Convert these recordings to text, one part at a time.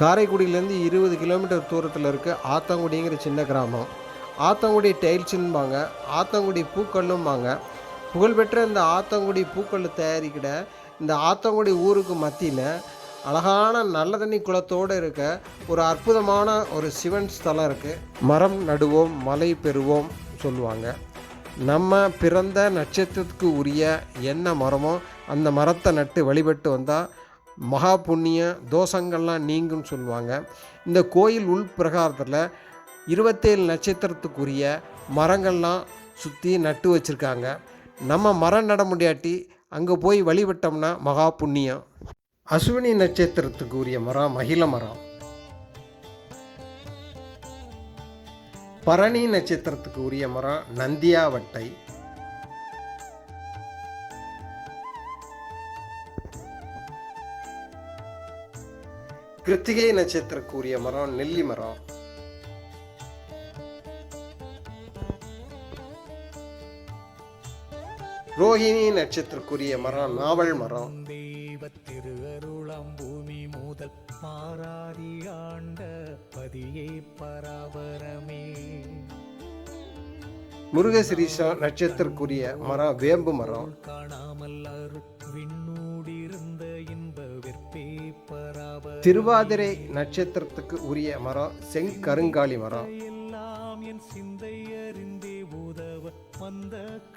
காரைக்குடியிலேருந்து இருபது கிலோமீட்டர் தூரத்தில் இருக்க ஆத்தங்குடிங்கிற சின்ன கிராமம். ஆத்தங்குடி டைல்ஸுன்பாங்க ஆத்தங்குடி பூக்கல்லும்பாங்க புகழ்பெற்ற இந்த ஆத்தங்குடி பூக்கல் தயாரிக்கிட இந்த ஆத்தங்குடி ஊருக்கு மத்தியில் அழகான நல்ல தண்ணி குளத்தோடு இருக்க ஒரு அற்புதமான ஒரு சிவன் ஸ்தலம் இருக்குது மரம் நடுவோம் மலை பெறுவோம் சொல்லுவாங்க. நம்ம பிறந்த நட்சத்திரத்துக்கு உரிய என்ன மரமோ அந்த மரத்தை நட்டு வழிபட்டு வந்தால் மகா புண்ணிய தோஷங்கள்லாம் நீங்கும்னு சொல்லுவாங்க. இந்த கோயில் உள் பிரகாரத்தில் இருபத்தேழு நட்சத்திரத்துக்குரிய மரங்கள்லாம் சுற்றி நட்டு வச்சுருக்காங்க. நம்ம மரம் நட முடியாட்டி அங்கே போய் வழிபட்டோம்னா மகா புண்ணியம் அஸ்வினி நட்சத்திரத்துக்கு உரிய மரம் மகிழ மரம். பரணி நட்சத்திரத்துக்கு உரிய மரம் நந்தியாவட்டை. கிருத்திகை நட்சத்திரத்துக்கு உரிய மரம் நெல்லி மரம். ரோஹிணி நட்சத்திரக்குரிய மரம் நாவல் மரம். தெய்வ திருஅருளாம் பூமி முதல் மாறாதி ஆண்ட பதியே பராபரமே. முருகசிரீசம் நட்சத்திரக்குரிய மரம் வேம்பு மரம். காணாமல் அரு திருவாதிரை நட்சத்திரத்துக்கு உரிய மரம் செங்கருங்காலி மரம்.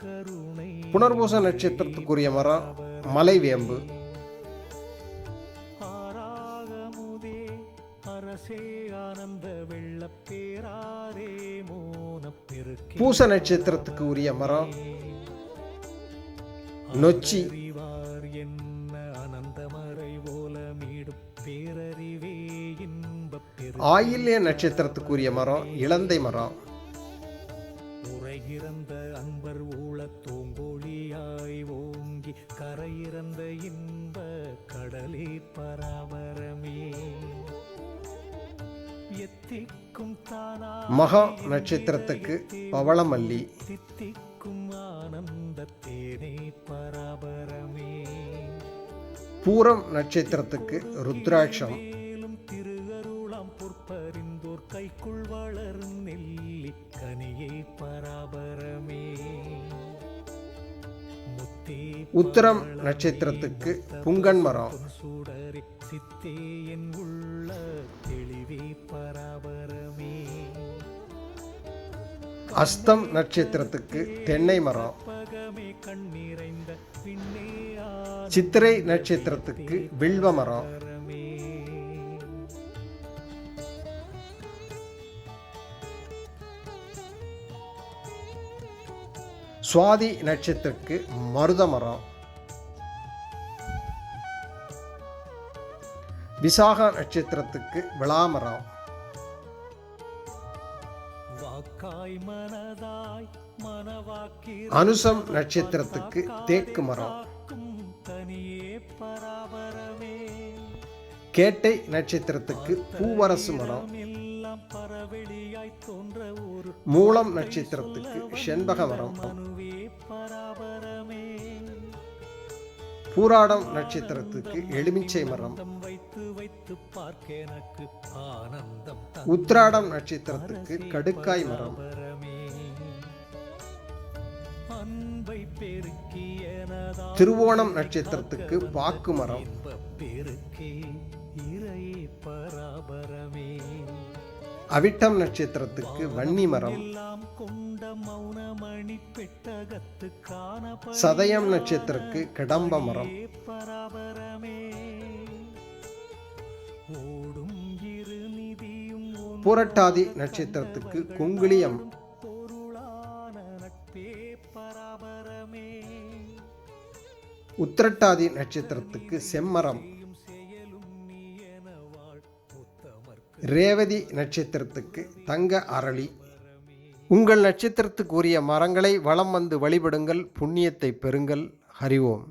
கருணை புனர்பூச நட்சத்திரத்துக்குரிய மரம் மலை வேம்பு. பூச நட்சத்திரத்துக்கு உரிய மரம் நொச்சி. ஆயில்ய நட்சத்திரத்துக்குரிய மரம் இளந்தை மரம். உரையிறந்த அன்பர் ஊழ தோங்கோழியாய் ஓங்கி கரையிறந்த இன்ப கடலே பராபரமே. எத்திக்கும் தானா மகா நட்சத்திரத்துக்கு பவளமல்லி. தித்திக்கும் ஆனந்த தேனே பராபரமே. பூரம் நட்சத்திரத்துக்கு ருத்ராட்சம். உத்தரம் நட்சத்திரத்துக்கு புங்கன் மரம். சித்தே என் உள்ள தெளிவே பராபரமே அஸ்தம் நட்சத்திரத்துக்கு தென்னை மரம். சித்திரை நட்சத்திரத்துக்கு வில்வ மரம். சுவாதி நட்சத்திரத்துக்கு மருத மரம். விசாக நட்சத்திரத்துக்கு விளாமரம் அனுசம் நட்சத்திரத்துக்கு தேக்கு மரம். கேட்டை நட்சத்திரத்துக்கு பூவரசு மரம். மூலம் நட்சத்திரத்துக்கு செண்பக மரம். பூராடம் நட்சத்திரத்துக்கு எலுமிச்சை மரம். உத்ராடம் நட்சத்திரத்துக்கு கடுக்காய் மரம். திருவோணம் நட்சத்திரத்துக்கு பாக்கு மரம். அவிட்டம் நட்சத்திரத்துக்கு வன்னி மரம். சதயம் நட்சத்திரத்துக்கு கடம்ப மரம். புரட்டாதி நட்சத்திரத்துக்கு குங்குளியம் உத்திரட்டாதி நட்சத்திரத்துக்கு செம்மரம். ரேவதி நட்சத்திரத்துக்கு தங்க அரளி. உங்கள் நட்சத்திரத்துக்குரிய மரங்களை வலம் வந்து வழிபடுங்கள் புண்ணியத்தை பெறுங்கள். ஹரிவோம்